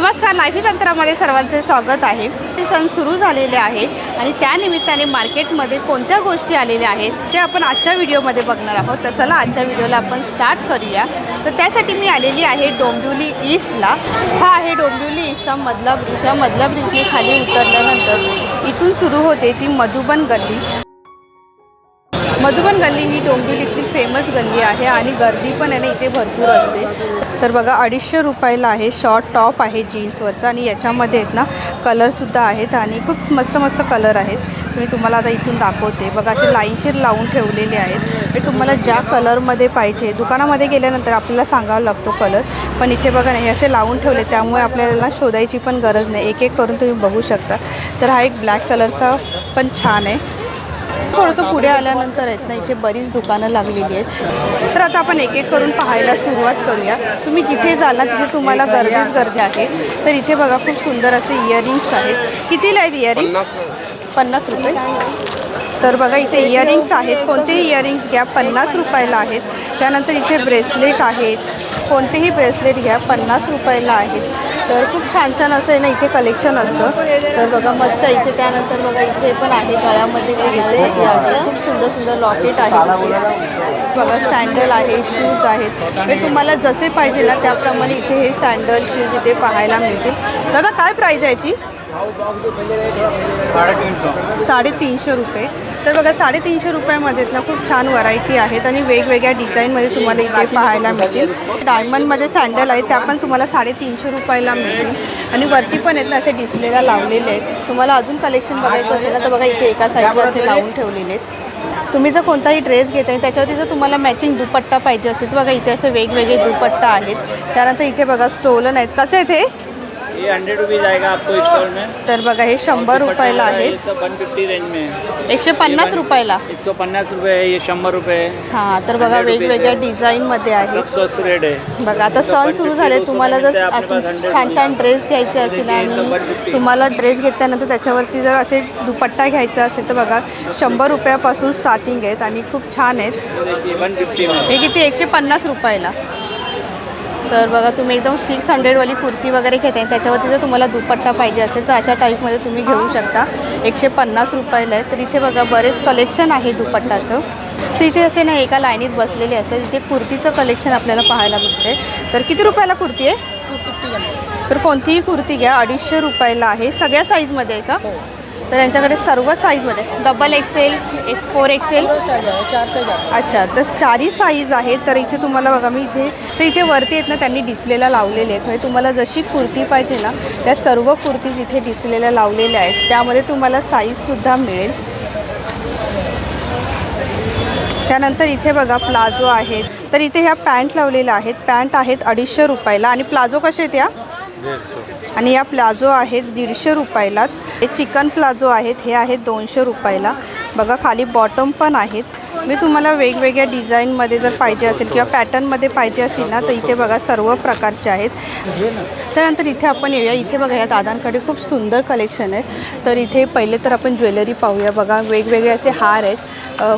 नमस्कार लाईफी तंत्रामध्ये सर्वांचे स्वागत आहे. ते सण सुरू झालेले आहे आणि त्यानिमित्ताने मार्केटमध्ये कोणत्या गोष्टी आलेल्या आहेत ते आपण आजच्या व्हिडिओमध्ये बघणार आहोत. तर चला आजच्या व्हिडिओला आपण स्टार्ट करूया. तर त्यासाठी मी आलेली आहे डोंबिवली ईस्टला हा आहे डोंबिवली ईस्टचा मधला ब्रिज या मधला ब्रिजने खाली उतरल्यानंतर इथून सुरू होते ती मधुबन गल्ली. मधुबन गल्ली ही डोंबिवलीतली फेमस गल्ली आहे आणि गर्दी पण आहे ना इथे भरपूर असते. तर बघा अडीचशे रुपयाला आहे शॉर्ट टॉप आहे जीन्सवरचा आणि याच्यामध्ये आहेत ना कलरसुद्धा आहेत आणि खूप मस्त मस्त कलर आहेत. मी तुम्हाला आता इथून दाखवते. बघा असे लाईनशीर लावून ठेवलेले आहेत. हे तुम्हाला ज्या कलरमध्ये पाहिजे दुकानामध्ये गेल्यानंतर आपल्याला सांगावा लागतो कलर पण इथे बघा नाही असे लावून ठेवले त्यामुळे आपल्याला शोधायची पण गरज नाही. एक एक करून तुम्ही बघू शकता. तर हा एक ब्लॅक कलरचा पण छान आहे. थोडंसं पुढे आल्यानंतर आहेत ना इथे बरीच दुकानं लागलेली आहेत. तर आता आपण एक एक करून पाहायला सुरुवात करूया. तुम्ही जिथे जाल ना तिथे तुम्हाला गर्दीच गर्दी आहे. तर इथे बघा खूप सुंदर असे इयरिंग्स आहेत. कितीला आहेत इयरिंग्स पन्नास. रुपये. तर बघा इथे इयरिंग्स आहेत. कोणतेही इयरिंग्स घ्या पन्नास रुपयाला आहेत. त्यानंतर इथे ब्रेसलेट आहेत. कोणतेही ब्रेसलेट घ्या पन्नास रुपयाला आहे. तर खूप छान छान असं आहे ना इथे कलेक्शन असतं. तर बघा मस्त इथे त्यानंतर बघा इथे पण आहे गळ्यामध्ये वगैरे आहे. खूप सुंदर सुंदर लॉकेट आहे. बघा सँडल आहे शूज आहेत. हे तुम्हाला जसे पाहिजे ना त्याप्रमाणे इथे हे सँडल शूज इथे पाहायला मिळतील. दादा काय प्राईज आहे याची? साडेतीनशे रुपये. तर बघा साडेतीनशे रुपयामध्ये ना खूप छान व्हरायटी आहेत आणि वेगवेगळ्या डिझाईनमध्ये तुम्हाला इथे पाहायला मिळतील. डायमंडमध्ये सँडल आहेत त्या पण तुम्हाला साडेतीनशे रुपयाला मिळतील. आणि वरती पण आहेत ना असे डिस्प्लेला लावलेले आहेत. तुम्हाला अजून कलेक्शन बघायचं असेल ना तर बघा इथे एका साईडला असे लावून ठेवलेले आहेत. तुम्ही जर कोणताही ड्रेस घेताय त्याच्यावरती जर तुम्हाला मॅचिंग दुपट्टा पाहिजे असेल तर बघा इथे असे वेगवेगळे दुपट्टा आहेत. त्यानंतर इथे बघा स्टोलन आहेत. कसे आहेत हे? ये हंड्रेड रुपीज़ आएगा आपको स्टोर में? तर बघा हे शंभर रुपयाला ये आहेत सब वन फिफ्टी रेंज में है एकशे पन्नास रुपयाला. एक सौ पन्नास रुपये है ये शंबर रुपये है हां तर बघा 100 रुपीज वेगवेगळ्या आहे. डिझाईनमध्ये आहेत सब सस्ते रेट है बघा आता सण सुरू झाले. तुम्हाला जर छान छान ड्रेस घ्यायचे असतील आणि तुम्हाला ड्रेस घेतल्यानंतर त्याच्यावरती जर असे दुपट्टा घ्यायचा असेल तर बघा शंभर रुपयापासून स्टार्टिंग आहेत आणि खूप छान आहेत. देखिए वन फिफ्टी में. हे किती? एकशे पन्नास रुपयाला. तर बघा तुम्ही एकदम सिक्स हंड्रेडवाली कुर्ती वगैरे घेताय त्याच्यावरती जर तुम्हाला दुपट्टा पाहिजे असेल तर अशा टाईपमध्ये तुम्ही घेऊ शकता. एकशे पन्नास रुपयाला आहे. तर इथे बघा बरेच कलेक्शन आहे दुपट्टाचं. तर इथे असे ना एका लाईनीत बसलेले असतात. इथे कुर्तीचं कलेक्शन आपल्याला पाहायला मिळते. तर किती रुपयाला कुर्ती आहे? तर कोणतीही कुर्ती घ्या. अडीचशे रुपयाला आहे. सगळ्या साईजमध्ये आहे का? तर यांच्याकडे सर्व साईजमध्ये डबल एक्सेल एक फोर एक्सेल अच्छा तर चारही साईज आहेत तर इथे तुम्हाला बघा मी इथे तर इथे वरती आहेत ना त्यांनी डिस्प्लेला लावलेले आहेत. म्हणजे तुम्हाला जशी कुर्ती पाहिजे ना त्या सर्व कुर्तीज इथे डिस्प्लेला लावलेल्या आहेत. त्यामध्ये तुम्हाला साईजसुद्धा मिळेल. त्यानंतर इथे बघा प्लाझो आहेत. तर इथे ह्या पॅन्ट लावलेल्या आहेत. पॅन्ट आहेत अडीचशे रुपयाला. आणि प्लाझो कसे आहेत या? आणि या प्लाझो आहेत दीडशे रुपयाला. हे चिकन प्लाझो आहेत हे आहेत दोनशे रुपयाला. बघा खाली बॉटम पण आहेत. मी तुम्हाला वेगवेगळ्या डिझाईनमध्ये जर पाहिजे असेल किंवा पॅटर्नमध्ये पाहिजे असतील ना तर इथे बघा सर्व प्रकारचे आहेत. त्यानंतर इथे आपण येऊया. इथे बघा या दादांकडे खूप सुंदर कलेक्शन आहे तर इथे पहिले तर आपण ज्वेलरी पाहूया. बघा वेगवेगळे असे हार आहेत.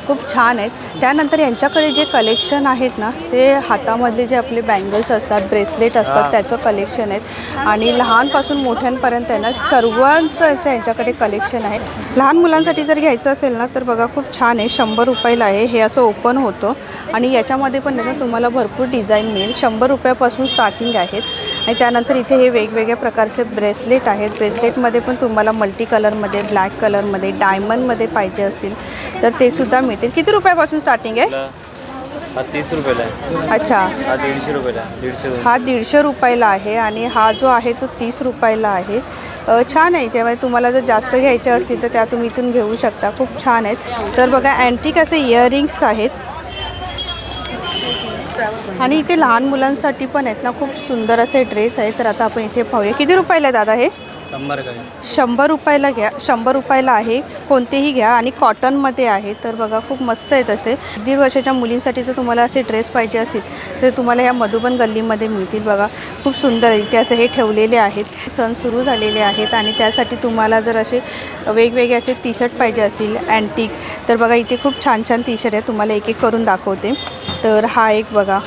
खूप छान आहेत. त्यानंतर यांच्याकडे जे कलेक्शन आहेत ना ते हातामधले जे आपले बँगल्स असतात ब्रेसलेट असतात त्याचं कलेक्शन आहेत. आणि लहानपासून मोठ्यांपर्यंत आहे ना सर्वांचं असं यांच्याकडे कलेक्शन आहे. लहान मुलांसाठी जर घ्यायचं असेल ना तर बघा खूप छान आहे. शंभर रुपयाला आहे. हे असं ओपन होतं. आणि याच्यामध्ये पण ना तुम्हाला भरपूर डिझाईन मिळेल. शंभर रुपयापासून स्टार्टिंग आहेत. आणि त्यानंतर इथे हे वेगवेगळ्या प्रकारचे ब्रेसलेट आहेत. ब्रेसलेटमध्ये पण तुम्हाला मल्टी कलरमध्ये ब्लॅक कलरमध्ये डायमंडमध्ये पाहिजे असतील तर ते सुद्धा मिळतील. किती रुपयापासून स्टार्टिंग आहे? हा तीस रुपयाला आहे. अच्छा. हा दीडशे रुपयाला आहे. दीडशे रुपये. हा दीडशे रुपयाला आहे आणि हा जो आहे तो तीस रुपयाला आहे. अ, छान आहे. त्यामुळे तुम्हाला जर जास्त घ्यायचे असतील तर त्या तुम्ही इथून घेऊ शकता. खूप छान आहेत. तर बघा अँटिक असे इयरिंग्स आहेत. आणि इथे लहान मुलांसाठी पण आहेत ना खूप सुंदर असे ड्रेस आहेत. तर आता आपण इथे पाहूया. किती रुपयाला आहे दादा हे? शंभर शंभर रुपयाला घ्या शंभर रुपयाला आहे. कोणतेही घ्या आणि कॉटनमध्ये आहे. तर बघा खूप मस्त आहेत असे. दीड वर्षाच्या मुलींसाठी जर तुम्हाला असे ड्रेस पाहिजे असतील तर तुम्हाला ह्या मधुबन गल्लीमध्ये मिळतील बघा. खूप सुंदर इथे असे हे ठेवलेले आहेत. सण सुरू झालेले आहेत आणि त्यासाठी तुम्हाला जर असे वेगवेगळे असे टी शर्ट पाहिजे असतील अँटिक तर बघा इथे खूप छान छान टी शर्ट आहे तुम्हाला एक एक करून दाखवते. तर हा एक बघा.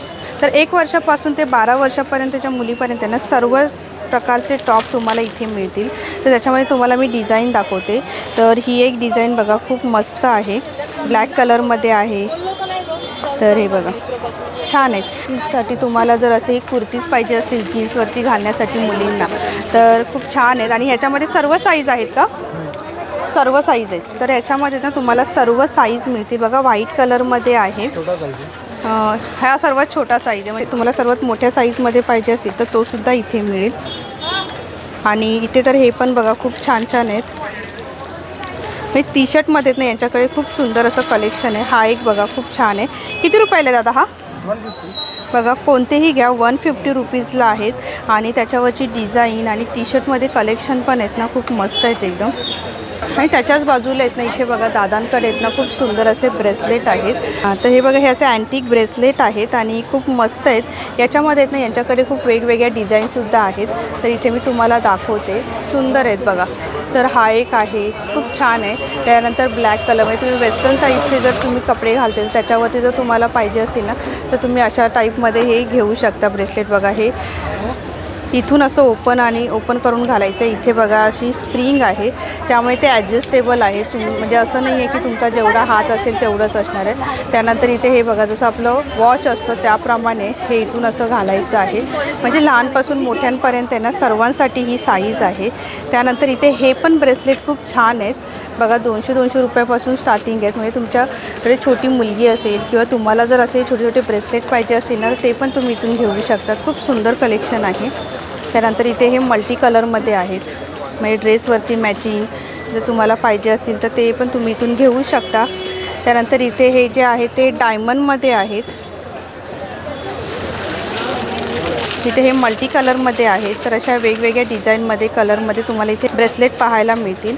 तर एक वर्षापासून ते बारा वर्षापर्यंतच्या मुलीपर्यंत ना सर्व प्रकारचे टॉप तुम्हाला इथे मिळतील. तर त्याच्यामध्ये तुम्हाला मी डिझाईन दाखवते. तर ही एक डिझाईन बघा खूप मस्त आहे. ब्लॅक कलरमध्ये आहे. तर हे बघा छान आहेत साठी तुम्हाला जर असे कुर्तीज पाहिजे असतील जीन्सवरती घालण्यासाठी मुलींना तर खूप छान आहेत. आणि ह्याच्यामध्ये सर्व साईज आहेत का? सर्व साईज आहेत. तर याच्यामध्ये ना तुम्हाला सर्व साईज मिळते बघा व्हाईट कलरमध्ये आहे. हा ह्या सर्वात छोटा साईज आहे. म्हणजे तुम्हाला सर्वात मोठ्या साईजमध्ये पाहिजे असेल तर तोसुद्धा इथे मिळेल. आणि इथे तर हे पण बघा खूप छान छान आहेत. म्हणजे टी शर्टमध्ये ना यांच्याकडे खूप सुंदर असं कलेक्शन आहे. हा एक बघा खूप छान आहे. किती रुपयाला दादा हा? बघा कोणतेही घ्या. वन फिफ्टी रुपीजला आहेत. आणि त्याच्यावरची डिझाईन आणि टी शर्टमध्ये कलेक्शन पण आहेत ना खूप मस्त आहेत एकदम. आणि त्याच्याच बाजूला आहेत ना इथे बघा दादांकडे आहेत ना खूप सुंदर असे ब्रेसलेट आहेत. तर हे बघा हे असे अँटिक ब्रेसलेट आहेत आणि खूप मस्त आहेत. याच्यामध्ये आहेत ना यांच्याकडे खूप वेगवेगळ्या डिझाईनसुद्धा आहेत. तर इथे मी तुम्हाला दाखवते. सुंदर आहेत बघा. तर हा एक आहे. खूप छान आहे. त्यानंतर ब्लॅक कलर म्हणजे तुम्ही वेस्टर्न टाईपचे जर तुम्ही कपडे घालतील त्याच्यावरती जर तुम्हाला पाहिजे असतील ना तर तुम्ही अशा टाईपमध्ये हे घेऊ शकता ब्रेसलेट बघा. हे इथून असं ओपन आणि ओपन करून घालायचं आहे इथे बघा अशी स्प्रिंग आहे. त्यामुळे ते ॲडजस्टेबल आहे. म्हणजे असं नाही आहे की तुमचा जेवढा हात असेल तेवढंच असणार आहे. त्यानंतर इथे हे बघा जसं आपलं वॉच असतं त्याप्रमाणे हे इथून असं घालायचं आहे. म्हणजे लहानपासून मोठ्यांपर्यंत आहे ना सर्वांसाठी ही साईज आहे. त्यानंतर इथे हे पण ब्रेसलेट खूप छान आहेत. बघा दोनशे दोनशे रुपयापासून स्टार्टिंग आहेत. म्हणजे तुमच्याकडे छोटी मुलगी असेल किंवा तुम्हाला जर असे छोटे छोटे ब्रेसलेट पाहिजे असतील ना तर ते पण तुम्ही इथून घेऊ शकतात खूप सुंदर कलेक्शन आहे. त्यानंतर इथे हे मल्टी कलरमध्ये आहेत. म्हणजे ड्रेसवरती मॅचिंग जर तुम्हाला पाहिजे असतील तर ते पण तुम्ही इथून घेऊ शकता. त्यानंतर इथे हे जे आहे ते डायमंडमध्ये आहेत. इथे हे मल्टी कलरमध्ये आहेत. तर अशा वेगवेगळ्या डिझाईनमध्ये कलरमध्ये तुम्हाला इथे ब्रेसलेट पाहायला मिळतील.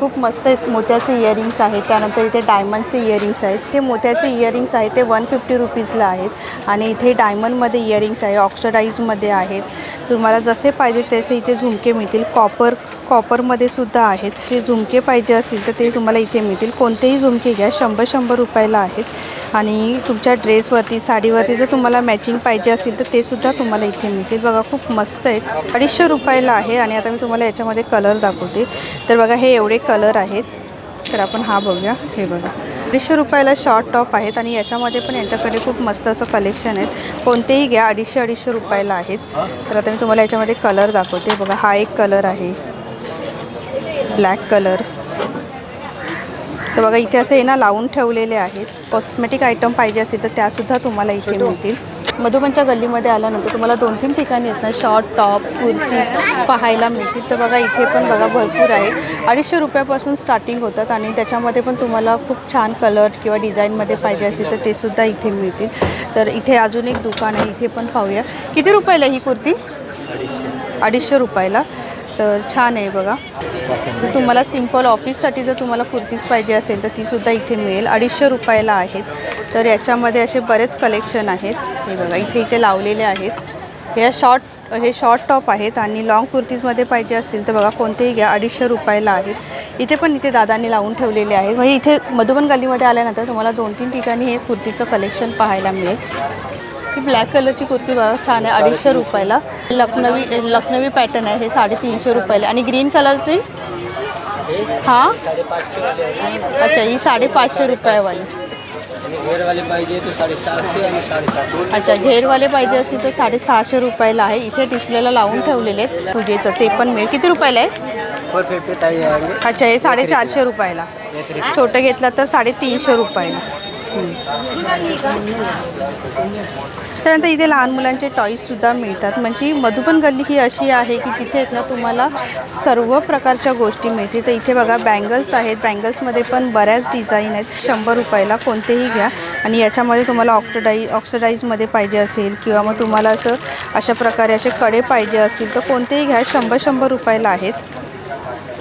खूप मस्त आहेत मोत्याचे इयरिंग्स आहेत. त्यानंतर इथे डायमंडचे इयरिंग्स आहेत. हे मोत्याचे इयरिंग्स आहेत ते वन फिफ्टी रुपीजला आहेत. आणि इथे डायमंडमध्ये इयरिंग्स आहे ऑक्सडाईजमध्ये आहेत. तुम्हाला जसे पाहिजे तसे इथे झुमके मिळतील. कॉपर कॉपरमध्ये सुद्धा आहेत. जे झुमके पाहिजे असतील तर ते तुम्हाला इथे मिळतील. कोणतेही झुमके घ्या. शंभर शंभर रुपयाला आहेत. आणि तुमच्या ड्रेसवरती साडीवरती जर तुम्हाला मॅचिंग पाहिजे असतील तर ते सुद्धा तुम्हाला इथे मिळतील. बघा खूप मस्त आहेत. अडीचशे रुपयाला आहे आणि आता मी तुम्हाला याच्यामध्ये कलर दाखवते. तर बघा हे एवढे कलर आहेत. तर आपण हा बघूया. हे बघा. अडीचशे रुपयाला शॉर्ट टॉप आहेत आणि याच्यामध्ये पण यांच्याकडे खूप मस्त असं कलेक्शन आहेत. कोणतेही घ्या अडीचशे अडीचशे रुपयाला आहेत. तर आता मी तुम्हाला याच्यामध्ये कलर दाखवते. बघा हा एक कलर आहे. ब्लॅक कलर तर बघा इथे असे ना लावून ठेवलेले आहेत. कॉस्मेटिक आयटम पाहिजे असतील तर त्यासुद्धा तुम्हाला इथे मिळतील. मधुबनच्या गल्लीमध्ये आल्यानंतर तुम्हाला दोन तीन ठिकाणी आहेत ना शॉर्ट टॉप कुर्ती पाहायला मिळतील. तर बघा इथे पण बघा भरपूर आहे. अडीचशे रुपयापासून स्टार्टिंग होतात आणि त्याच्यामध्ये पण तुम्हाला खूप छान कलर किंवा डिझाईनमध्ये पाहिजे असतील तर ते सुद्धा इथे मिळतील. तर इथे अजून एक दुकान आहे इथे पण पाहूया. किती रुपयाला ही कुर्ती? अडीचशे रुपयाला. तर छान आहे बघा. तर तुम्हाला सिंपल ऑफिससाठी जर तुम्हाला कुर्तीज पाहिजे असेल तर तीसुद्धा इथे मिळेल. अडीचशे रुपयाला आहेत. तर याच्यामध्ये असे बरेच कलेक्शन आहेत. हे बघा इथे इथे लावलेले आहेत. ह्या शॉर्ट हे शॉर्ट टॉप आहेत आणि लॉंग कुर्तीजमध्ये पाहिजे असतील तर बघा कोणतेही घ्या. अडीचशे रुपयाला आहेत. इथे पण इथे दादांनी लावून ठेवलेले आहेत म्हणजे इथे मधुबन गलीमध्ये आल्यानंतर तुम्हाला दोन तीन ठिकाणी हे कुर्तीचं कलेक्शन पाहायला मिळेल. ही ब्लॅक कलरची कुर्ती बघा छान आहे अडीचशे रुपयाला. लखनवी लखनवी पॅटर्न आहे हे साडेतीनशे रुपयाला. आणि ग्रीन कलरची हां? अच्छा ही साडेपाचशे रुपयावाली. अच्छा घेरवाले पाहिजे असतील तर साडेसहाशे रुपयाला आहे. इथे डिस्प्लेला लावून ठेवलेले आहेत. पूजेचं ते पण मिळेल. किती रुपयाला आहे. अच्छा हे साडेचारशे रुपयाला. छोटं घेतलं तर साडेतीनशे रुपये. त्यानंतर इथे लहान मुलांचे टॉईजसुद्धा मिळतात. म्हणजे मधुबन गल्ली ही अशी आहे की तिथे ना तुम्हाला सर्व प्रकारच्या गोष्टी मिळतील. तर इथे बघा बँगल्स आहेत. बँगल्समध्ये पण बऱ्याच डिझाईन आहेत. शंभर रुपयाला कोणतेही घ्या. आणि याच्यामध्ये तुम्हाला ऑक्सिडाई ऑक्सिडाईजमध्ये पाहिजे असेल किंवा मग तुम्हाला असं अशा प्रकारे असे कडे पाहिजे असतील तर कोणतेही घ्या. शंभर शंभर रुपयाला आहेत.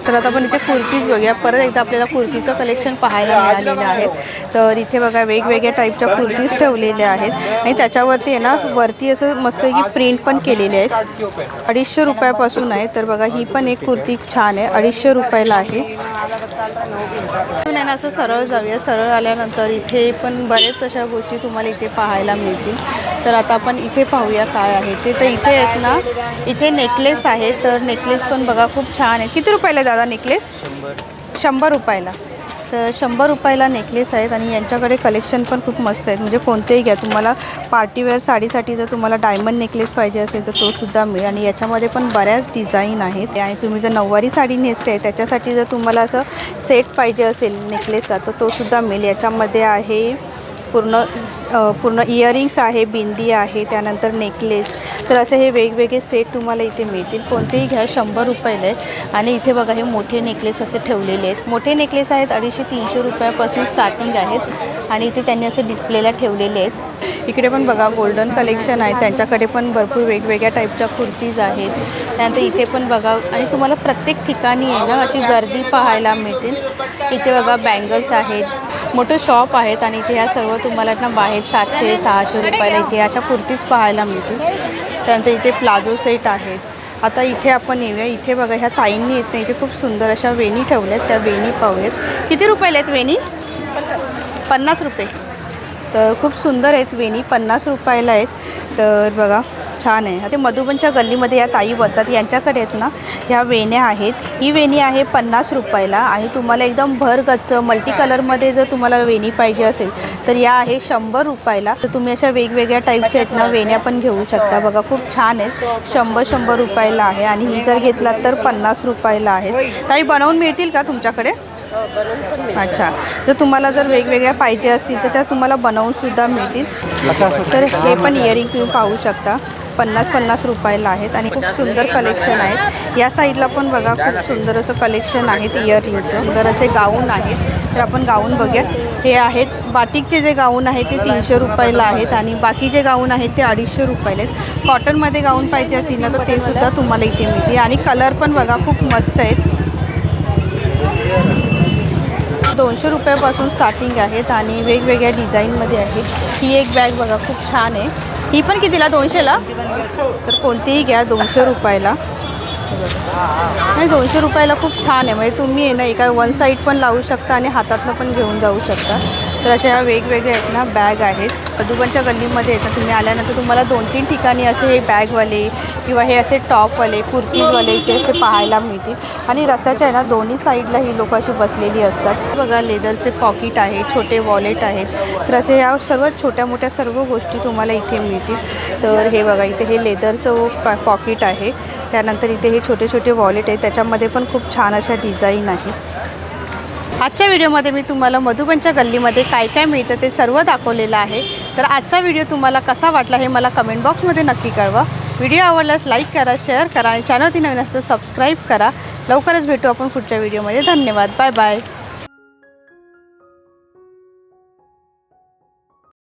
तर आता आपण इथे कुर्तीज बघूया. परत एकदा आपल्याला कुर्तीचं कलेक्शन पाहायला मिळालेलं आहे. तर इथे बघा वेगवेगळ्या टाईपच्या कुर्तीज ठेवलेल्या आहेत. आणि त्याच्यावरती आहे ना वरती असं मस्त की प्रिंट पण केलेले आहेत. अडीचशे रुपयापासून आहे. तर बघा ही पण एक कुर्ती छान आहे. अडीचशे रुपयाला आहे. आहे ना असं सरळ जाऊया. सरळ आल्यानंतर इथे पण बरेच अशा गोष्टी तुम्हाला इथे पाहायला मिळतील. तर आता आपण इथे पाहूया काय आहे. ते तर इथे आहेत ना इथे नेकलेस आहे. तर नेकलेस पण बघा खूप छान आहे. किती रुपयाला दादा नेकलेस शंभर. रुपयाला. तर शंभर रुपयाला नेकलेस आहेत आणि यांच्याकडे कलेक्शन पण खूप मस्त आहेत. म्हणजे कोणतेही घ्या. तुम्हाला पार्टीवेअर साडीसाठी जर तुम्हाला डायमंड नेकलेस पाहिजे असेल तर तो सुद्धा मिळेल आणि याच्यामध्ये पण बऱ्याच डिझाईन आहेत. आणि तुम्ही जर नऊवारी साडी नेसते त्याच्यासाठी जर तुम्हाला असं सेट पाहिजे असेल नेकलेसचा तर तो सुद्धा मिळेल. याच्यामध्ये आहे पूर्ण पूर्ण इयरिंग्स आहे बिंदी आहे त्यानंतर नेकलेस तर असे हे वेगवेगळे सेट तुम्हाला इथे मिळतील. कोणतेही घ्या शंभर रुपयाला आहे आणि इथे बघा हे मोठे नेकलेस असे ठेवलेले आहेत. मोठे नेकलेस आहेत अडीचशे तीनशे रुपयापासून स्टार्टिंग आहेत. आणि इथे त्यांनी असे डिस्प्लेला ठेवलेले आहेत. इकडे पण बघा गोल्डन कलेक्शन आहे. त्यांच्याकडे पण भरपूर वेगवेगळ्या टाईपच्या कुर्तीज आहेत. त्यानंतर इथे पण बघा आणि तुम्हाला प्रत्येक ठिकाणी आहे ना अशी गर्दी पाहायला मिळतील इथे बघा बँगल्स आहेत. मोठं शॉप आहेत. आणि इथे ह्या सर्व तुम्हाला ना बाहेर सातशे सहाशे रुपयाला इथे अशा कुर्तीज पाहायला मिळतील. त्यानंतर इथे प्लाझो सेट आहेत आता इथे आपण येऊया. इथे बघा ह्या ताईंनी येत नाही इथे खूप सुंदर अशा वेणी ठेवल्यात. त्या वेणी पाहूयात. किती रुपयाला आहेत वेणी? पन्नास रुपये. तर खूप सुंदर आहेत वेणी. पन्नास रुपयाला आहेत. तर बघा छान आहे. ते मधुबनच्या गल्लीमध्ये या ताई बसतात यांच्याकडे आहेत ना ह्या वेण्या आहेत. ही वेणी आहे पन्नास रुपयाला आणि तुम्हाला एकदम भर गच्च मल्टी कलरमध्ये जर तुम्हाला वेणी पाहिजे असेल तर या आहे शंभर रुपयाला. तर तुम्ही अशा वेगवेगळ्या टाईपच्या आहेत ना वेण्या पण घेऊ शकता. बघा खूप छान आहेत. शंभर शंभर रुपयाला आहे आणि ही जर घेतलात तर पन्नास रुपयाला आहेत. ताई बनवून मिळतील का तुमच्याकडे? अच्छा. जर तुम्हाला जर वेगवेगळ्या पाहिजे असतील तर त्या तुम्हाला बनवून सुद्धा मिळतील. तर हे पण इयरिंग तुम्ही पाहू शकता. पन्नास पन्नास रुपयाला आहेत आणि खूप सुंदर कलेक्शन आहे. या साईडला पण बघा खूप सुंदर असं कलेक्शन आहेत इयरिंगचं सुंदर असे गाऊन आहेत. तर आपण गाऊन बघूया. हे आहेत बाटिकचे जे गाऊन आहेत ते तीनशे रुपयाला आहेत आणि बाकी जे गाऊन आहेत ते अडीचशे रुपयाला आहेत. कॉटनमध्ये गाऊन पाहिजे असतील ना तर ते सुद्धा तुम्हाला इथे मिळते आणि कलर पण बघा खूप मस्त आहेत. दोनशे रुपयापासून स्टार्टिंग आहेत आणि वेगवेगळ्या डिझाईनमध्ये आहे ही एक बॅग बघा खूप छान आहे. ही पण कितीला? दोनशेला? तर कोणतीही घ्या दोनशे रुपयाला. नाही दोनशे रुपयाला खूप छान आहे. म्हणजे तुम्ही आहे ना एका वन साईड पण लावू शकता आणि हातातनं पण घेऊन जाऊ शकता. तर अशा ह्या वेगवेगळ्या आहेत ना बॅग आहेत. मधुबनच्या गल्लीमध्ये येतात तुम्ही आल्यानंतर तुम्हाला दोन तीन ठिकाणी असे हे बॅगवाले किंवा हे असे टॉपवाले कुर्तीजवाले इथे असे पाहायला मिळतील. आणि रस्त्याच्या आहे ना दोन्ही साईडला ही लोक अशी बसलेली असतात. बघा लेदरचे पॉकेट आहे छोटे वॉलेट आहेत. तर असे या सर्व छोट्या मोठ्या सर्व गोष्टी तुम्हाला इथे मिळतील. तर हे बघा इथे हे लेदरचं पॉकेट आहे. त्यानंतर इथे हे छोटे छोटे वॉलेट आहे. त्याच्यामध्ये पण खूप छान अशा डिझाईन आहेत आजच्या व्हिडिओमध्ये मी तुम्हाला मधुबनच्या गल्लीमध्ये काय काय मिळतं ते सर्व दाखवलेलं आहे. तर आजचा व्हिडिओ तुम्हाला कसा वाटला हे मला कमेंट बॉक्समध्ये नक्की कळवा. व्हिडिओ आवडल्यास लाईक करा शेअर करा आणि चॅनलती नवीन असतं सबस्क्राईब करा. लवकरच भेटू आपण पुढच्या व्हिडिओमध्ये. धन्यवाद. Bye bye